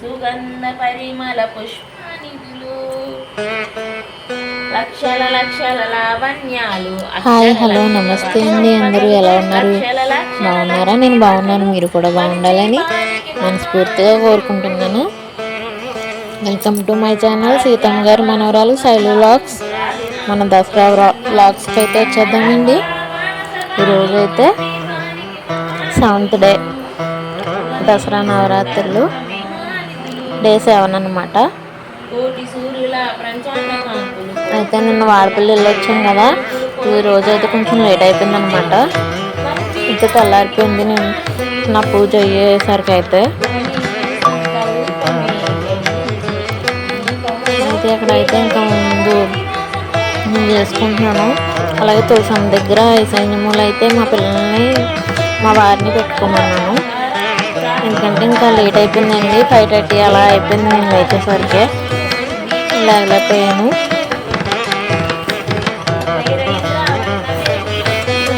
సుగంధ పరిమళ పుష్పనిధులు. లక్షల లక్షల లావణ్యాలు హాయ్ హలో నమస్తే అండి అందరూ ఎలా ఉన్నారు? బాగున్నారా? నేను బాగున్నాను మీరు కూడా బాగుండాలని మనస్ఫూర్తిగా కోరుకుంటున్నాను. Welcome to my channel Seethamma గారి మనవరాలు శైలు వ్లాగ్స్. మన దసరా వ్లాగ్స్కి అయితే వచ్చేద్దామండి. ఈరోజు అయితే సెవెంత్ డే దసరా నవరాత్రులు. డే సెవెన్ అనమాట అయితే నిన్న వాడపల్లి వెళ్ళొచ్చాం కదా. ఈ రోజు అయితే కొంచెం లేట్ అయిపోయింది అనమాట ఇంకా తెల్లారిపోయింది నేను నా పూజ అయ్యేసరికి అయితే. అయితే అక్కడ అయితే ఇంకా ముందు నేను చేసుకుంటున్నాను. అలాగే తులసమ్మ దగ్గర ఈ సైన్యములు అయితే మా పిల్లల్ని మా వారిని పెట్టుకోమన్నాను ఎందుకంటే ఇంకా లేట్ అయిపోయిందండి. ఫైవ్ థర్టీ అలా అయిపోయింది నేను లేచేసరికి లేకపోయాను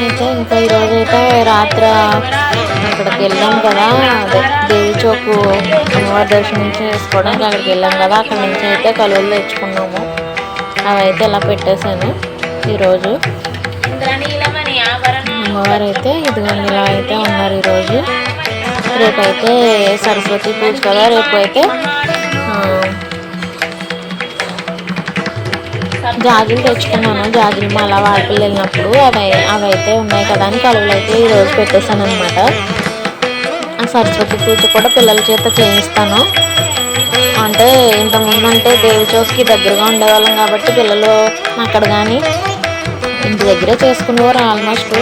అయితే ఇంకా ఈరోజు అయితే రాత్రి అక్కడికి వెళ్ళాం కదా. దేవి చౌకు అమ్మవారి దర్శనం చేసుకోవడానికి అక్కడికి వెళ్ళాం కదా. అక్కడ నుంచి అయితే కలువలు తెచ్చుకున్నాము. అవి అయితే ఇలా పెట్టేశాను ఈరోజు అమ్మవారు అయితే ఇదిగోండి ఇలా అయితే ఉన్నారు ఈరోజు రేపైతే సరస్వతి పూజ కదా రేపు అయితే జాజులు తెచ్చుకున్నాను. జాజులు అలా వాడిపల్లి వెళ్ళినప్పుడు అవి అవైతే ఉన్నాయి కదా అని కలువలు అయితే ఈరోజు పెట్టేశాను అనమాట ఆ సరస్వతి పూజ కూడా పిల్లల చేత చేయిస్తాను. అంటే ఇంతకుముందు అంటే దేవి చౌస్కి దగ్గరగా ఉండేవాళ్ళం కాబట్టి పిల్లలు అక్కడ కానీ ఇంటి దగ్గరే చేసుకునేవారు ఆల్మోస్ట్.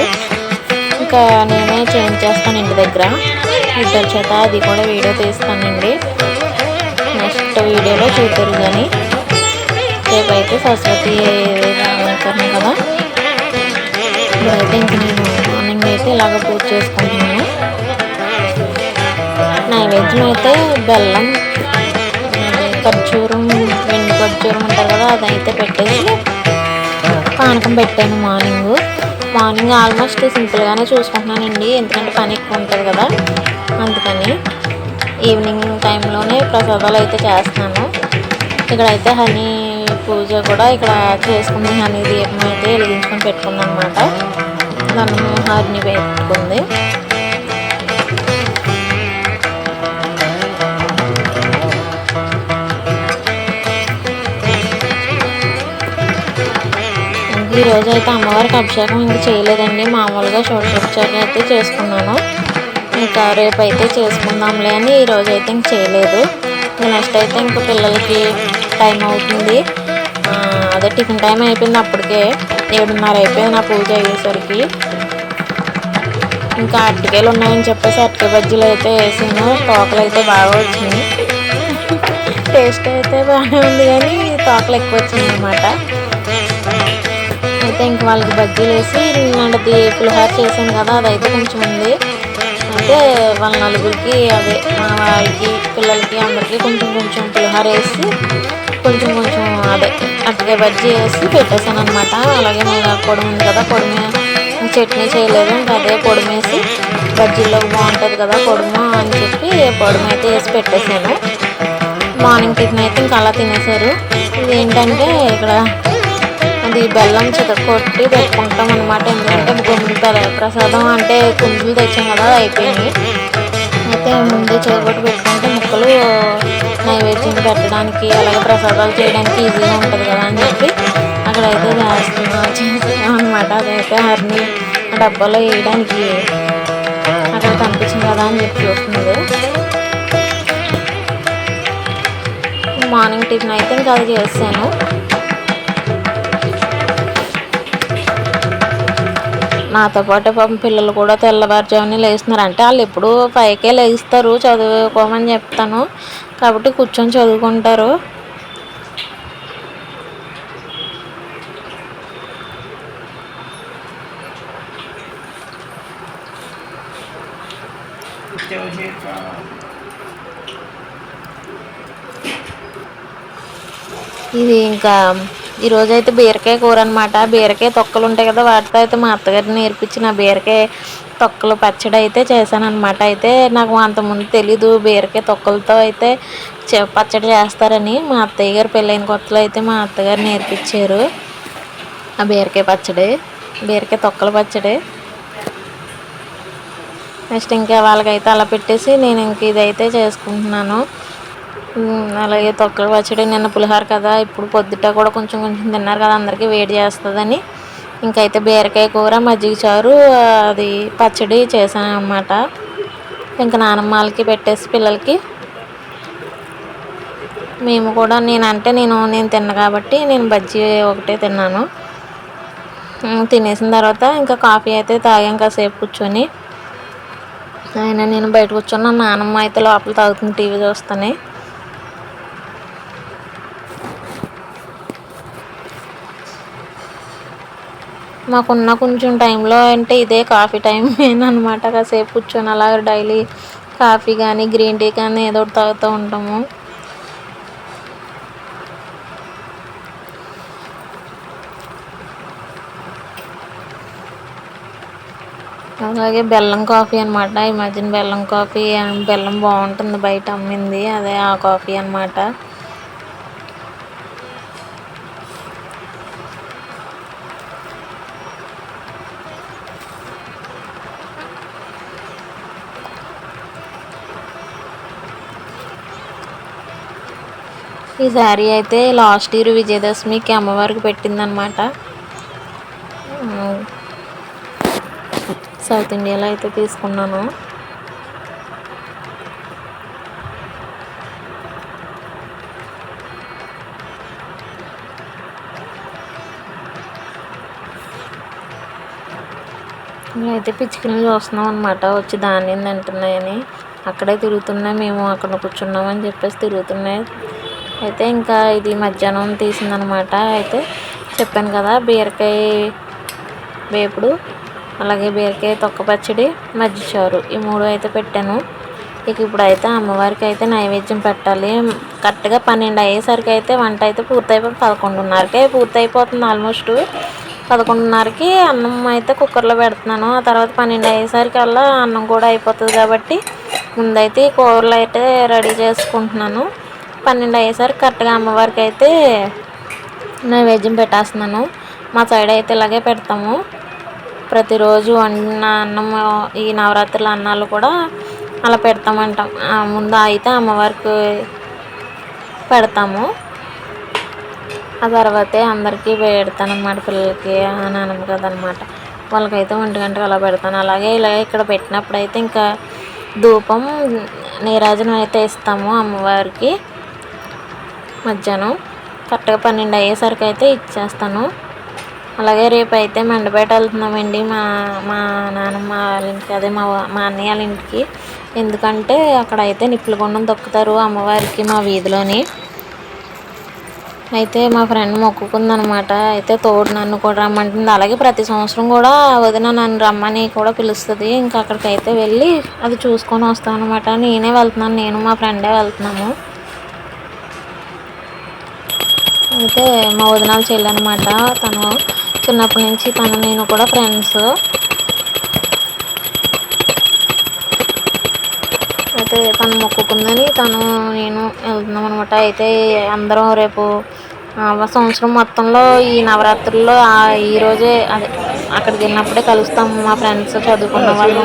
ఇంకా నేనే చేయించేస్తాను ఇంటి దగ్గర. ఇద్దరి చేత అది కూడా వీడియో తీస్తానండి. నెక్స్ట్ వీడియోలో చూద్దరు కానీ రేపు అయితే సరస్వతి అలంకరణ కదా. ఇప్పుడైతే ఇంక నేను మార్నింగ్ అయితే ఇలాగ పూజ చేసుకుంటున్నాను. నైవేద్యం అయితే బెల్లం ఖర్జూరం వెండి ఖర్జూరం ఉంటుంది కదా అదైతే పెట్టేసి పానకం పెట్టాను మార్నింగ్. మార్నింగ్ ఆల్మోస్ట్ సింపుల్గానే చూసుకుంటున్నానండి. ఎందుకంటే పని ఎక్కువ ఉంటుంది కదా. అందుకని ఈవినింగ్ టైంలోనే ప్రసాదాలు అయితే చేస్తున్నాను ఇక్కడైతే హనీ పూజ కూడా ఇక్కడ చేసుకుని హనీ దీపం అయితే వెలిగించుకొని పెట్టుకుంది అనమాట దాన్ని హరిని పెట్టుకుంది. ఈరోజు అయితే అమ్మవారికి అభిషేకం ఇంకా చేయలేదండి. మామూలుగా షోడశోపచారం అయితే చేసుకున్నాను. ఇంకా రేపు అయితే చేసుకుందాంలే అని ఈరోజు అయితే ఇంక చేయలేదు. నెక్స్ట్ అయితే ఇంక పిల్లలకి టైం అవుతుంది. అదే టిఫిన్ టైం అయిపోయింది అప్పటికే ఏడున్నర అయిపోయింది నా పూజ అయ్యేసరికి. ఇంకా అరటికాయలు ఉన్నాయని చెప్పేసి అరటికాయ బజ్జీలు అయితే వేసాను. తోకలు అయితే బాగా వచ్చినాయి. టేస్ట్ అయితే బాగానే ఉంది కానీ తోకలు ఎక్కువ వచ్చినాయి అనమాట అయితే ఇంక వాళ్ళకి బజ్జీలు వేసి నిన్నటి పులిహార చేశాను కదా అదైతే కొంచెం ఉంది. అయితే వాళ్ళ నలుగురికి అదే మన వారికి పిల్లలకి అందరికీ కొంచెం కొంచెం పులిహోర వేసి కొంచెం కొంచెం అదే అట్టగా బజ్జీ వేసి పెట్టేశాను అనమాట అలాగే నేను పొడి ఉంది కదా పొడిమి చట్నీ చేయలేదు. ఇంకా అదే పొడిమేసి బజ్జీలో బాగుంటుంది కదా పొడుము అని చెప్పి పొడుము అయితే వేసి పెట్టేశాను మార్నింగ్ టిఫిన్ అయితే ఇంకా అలా తినేశారు. ఇది ఏంటంటే ఇక్కడ ఇది బెల్లం చితకొట్టి పెట్టుకుంటాం అనమాట ఎందుకంటే గుమ్మి ప్రసాదం అంటే కుంజులు తెచ్చాం కదా అయిపోయింది. అయితే ముందే చెదగొట్టి పెట్టుకుంటే ముక్కలు నైవేద్యం పెట్టడానికి అలాగే ప్రసాదాలు చేయడానికి ఈజీగా ఉంటుంది కదా అని చెప్పి అక్కడైతే చేస్తున్నాం చేస్తున్నాం అనమాట అదైతే అన్ని డబ్బాలో వేయడానికి అక్కడ కనిపించింది కదా అని చెప్పి చూస్తుంది. మార్నింగ్ టిఫిన్ అయితే ఇంకా అది చేస్తాను. నాతో పాటు పాపం పిల్లలు కూడా తెల్లవారుజామునే లేస్తున్నారు అంటే వాళ్ళు ఎప్పుడు పైకే లేస్తారు చదువుకోమని చెప్తాను. కాబట్టి కూర్చొని చదువుకుంటారు. ఇది ఇంకా ఈరోజు అయితే బీరకాయ కూర అనమాట బీరకాయ తొక్కలు ఉంటాయి కదా వాటితో అయితే మా అత్తగారు నేర్పించిన బీరకాయ తొక్కలు పచ్చడి అయితే చేశాను అనమాట అయితే నాకు అంతకుముందు తెలీదు బీరకాయ తొక్కలతో అయితే చే- పచ్చడి చేస్తారని మా అత్తయ్య గారు పెళ్ళైన కొత్తలో అయితే మా అత్తగారు నేర్పించారు. ఆ బీరకాయ పచ్చడి బీరకాయ తొక్కల పచ్చడి. నెక్స్ట్ ఇంకా వాళ్ళకైతే అలా పెట్టేసి నేను ఇంక ఇదైతే చేసుకుంటున్నాను. అలాగే తొక్కల పచ్చడి నిన్న పులిహోర కదా ఇప్పుడు పొద్దుట కూడా కొంచెం కొంచెం తిన్నారు కదా అందరికీ వేడి చేస్తుందని. ఇంకైతే బీరకాయ కూర మజ్జిగ చారు అది పచ్చడి చేశాను అనమాట ఇంకా నానమ్మ వాళ్ళకి పెట్టేసి పిల్లలకి. మేము కూడా నేను అంటే నేను నేను తిన్న కాబట్టి నేను బజ్జీ ఒకటే తిన్నాను. తినేసిన తర్వాత ఇంకా కాఫీ అయితే తాగాం కాసేపు కూర్చొని. ఆయన నేను బయట కూర్చున్న నానమ్మ అయితే లోపల తాగుతుంది టీవీ చూస్తానే. మాకున్న కొంచెం టైంలో అంటే ఇదే కాఫీ టైం అనమాట. కాసేపు కూర్చొని అలా డైలీ కాఫీ కానీ గ్రీన్ టీ కానీ ఏదో ఒకటి తాగుతూ ఉంటాము. అలాగే బెల్లం కాఫీ అనమాట. ఈ మధ్యన బెల్లం కాఫీ బెల్లం బాగుంటుంది బయట అమ్మింది. అదే ఆ కాఫీ అనమాట. ఈ శారీ అయితే లాస్ట్ ఇయర్ విజయదశమికి అమ్మవారికి పెట్టిందనమాట సౌత్ ఇండియాలో అయితే తీసుకున్నాను. అయితే పిచ్చుకలు చూస్తున్నాం అనమాట వచ్చి ధాన్యం తింటున్నాయని. అక్కడే తిరుగుతున్నాయి మేము అక్కడ కూర్చున్నామని చెప్పేసి తిరుగుతున్నాయి. అయితే ఇంకా ఇది మధ్యాహ్నం తీసిందనమాట. అయితే చెప్పాను కదా బీరకాయ వేపుడు అలాగే బీరకాయ తొక్క పచ్చడి మజ్జిచారు ఈ మూడు అయితే పెట్టాను. ఇక ఇప్పుడైతే అమ్మవారికి అయితే నైవేద్యం పెట్టాలి. కరెక్ట్గా పన్నెండు అయ్యేసరికి అయితే వంట అయితే పూర్తయిపోయి పదకొండున్నరకే పూర్తయిపోతుంది ఆల్మోస్ట్. పదకొండున్నరకి అన్నం అయితే కుక్కర్లో పెడుతున్నాను. ఆ తర్వాత పన్నెండు అయ్యేసరికి అలా అన్నం కూడా అయిపోతుంది కాబట్టి ముందైతే ఈ కూరలు అయితే రెడీ చేసుకుంటున్నాను. పన్నెండు అయ్యేసరికి కరెక్ట్గా అమ్మవారికి అయితే నైవేద్యం పెట్టేస్తున్నాను. మా సైడ్ అయితే ఇలాగే పెడతాము. ప్రతిరోజు వండిన అన్నం ఈ నవరాత్రుల అన్నాలు కూడా అలా పెడతామంటాం. ముందు అయితే అమ్మవారికి పెడతాము. ఆ తర్వాతే అందరికీ పెడతాను అన్నమాట పిల్లలకి నానమ్మ కదనమాట వాళ్ళకైతే ఒంటి గంటకు అలా పెడతాను. అలాగే ఇలాగే ఇక్కడ పెట్టినప్పుడు అయితే ఇంకా ధూపం నీరాజనం అయితే ఇస్తాము అమ్మవారికి. మధ్యాహ్నం కరెక్ట్గా పన్నెండు అయ్యేసరికి అయితే ఇచ్చేస్తాను. అలాగే రేపు అయితే మండపేట వెళ్తున్నామండి మా మా నాన్నమ్మ వాళ్ళ ఇంటికి అదే మా మా అన్నయ్య వాళ్ళ ఇంటికి. ఎందుకంటే అక్కడ అయితే నిప్పులు కొండను దొక్కుతారు అమ్మవారికి మా వీధిలోని. అయితే మా ఫ్రెండ్ మొక్కుకుందనమాట. అయితే తోడు నన్ను కూడా రమ్మంటుంది. అలాగే ప్రతి సంవత్సరం కూడా వదిన నన్ను రమ్మని కూడా పిలుస్తుంది. ఇంకా అక్కడికి అయితే వెళ్ళి అది చూసుకొని వస్తాను అనమాట నేనే వెళ్తున్నాను. నేను మా ఫ్రెండే వెళ్తున్నాము. అయితే మా వదినాల చెల్లి అనమాట తను చిన్నప్పటి నుంచి తను నేను కూడా ఫ్రెండ్స్ అయితే తను మొక్కుకుందని తను నేను వెళ్తున్నాం అనమాట అయితే అందరం రేపు సంవత్సరం మొత్తంలో ఈ నవరాత్రుల్లో ఈరోజే ఈ రోజే అదే అక్కడికి వెళ్ళినప్పుడే కలుస్తాం మా ఫ్రెండ్స్ చదువుకున్న వాళ్ళు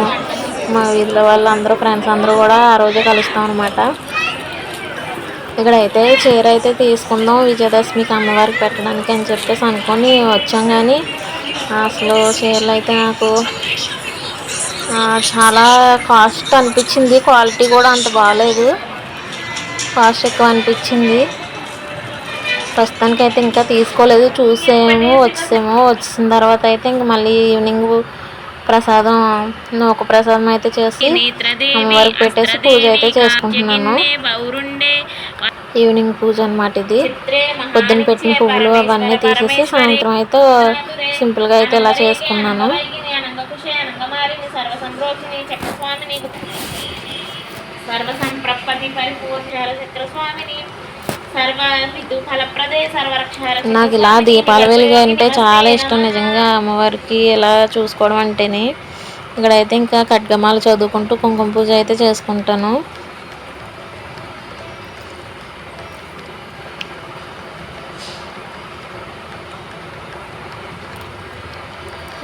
మా వీధిలో వాళ్ళు అందరూ ఫ్రెండ్స్ అందరూ కూడా ఆ రోజే కలుస్తాం అనమాట ఇక్కడైతే చీర అయితే తీసుకుందాం విజయదశమికి అమ్మవారికి పెట్టడానికి అని చెప్పేసి అనుకొని వచ్చాం కానీ అసలు చీరలు అయితే నాకు చాలా కాస్ట్ అనిపించింది. క్వాలిటీ కూడా అంత బాగాలేదు కాస్ట్ ఎక్కువ అనిపించింది. ప్రస్తుతానికి అయితే ఇంకా తీసుకోలేదు. చూసేమో వచ్చేసేమో. వచ్చిన తర్వాత అయితే ఇంక మళ్ళీ ఈవినింగ్ ప్రసాదం నూక ప్రసాదం అయితే చేసి అమ్మవారికి పెట్టేసి పూజ అయితే చేసుకుంటున్నాను. ఈవినింగ్ పూజ అన్నమాట ఇది. పొద్దున్న పెట్టిన పువ్వులు అవన్నీ తీసేసి సాయంత్రం అయితే సింపుల్గా అయితే ఇలా చేసుకున్నాను. సర్వసంప్రపతి పరిపూర్ణాల చక్రస్వామిని నాకు ఇలా దీపాల వెలుగు అంటే చాలా ఇష్టం నిజంగా అమ్మవారికి ఇలా చూసుకోవడం అంటేనే ఇక్కడైతే ఇంకా ఖడ్గమాలు చదువుకుంటూ కుంకుమ పూజ అయితే చేసుకుంటాను.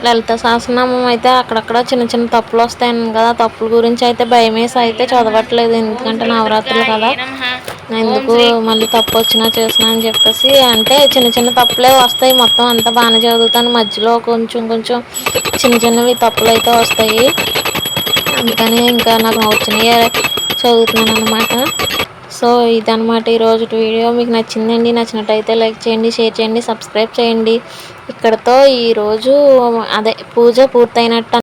లలిత సహస్రనామం అయితే అక్కడక్కడ చిన్న చిన్న తప్పులు వస్తాయని కదా తప్పుల గురించి అయితే భయం వేసి అయితే చదవట్లేదు. ఎందుకంటే నవరాత్రులు కదా. ఎందుకు మళ్ళీ తప్పు వచ్చినా చేసినా అని చెప్పేసి అంటే చిన్న చిన్న తప్పులే వస్తాయి. మొత్తం అంతా బాగానే చదువుతాను. మధ్యలో కొంచెం కొంచెం చిన్న చిన్నవి తప్పులు అయితే వస్తాయి. అందుకని ఇంకా నాకు వచ్చినాయి చదువుతున్నాను అనమాట సో ఇదనమాట ఈరోజు వీడియో. మీకు నచ్చిందండి నచ్చినట్టయితే లైక్ చేయండి షేర్ చేయండి సబ్స్క్రైబ్ చేయండి. ఇక్కడతో ఈరోజు అదే పూజ పూర్తయినట్టు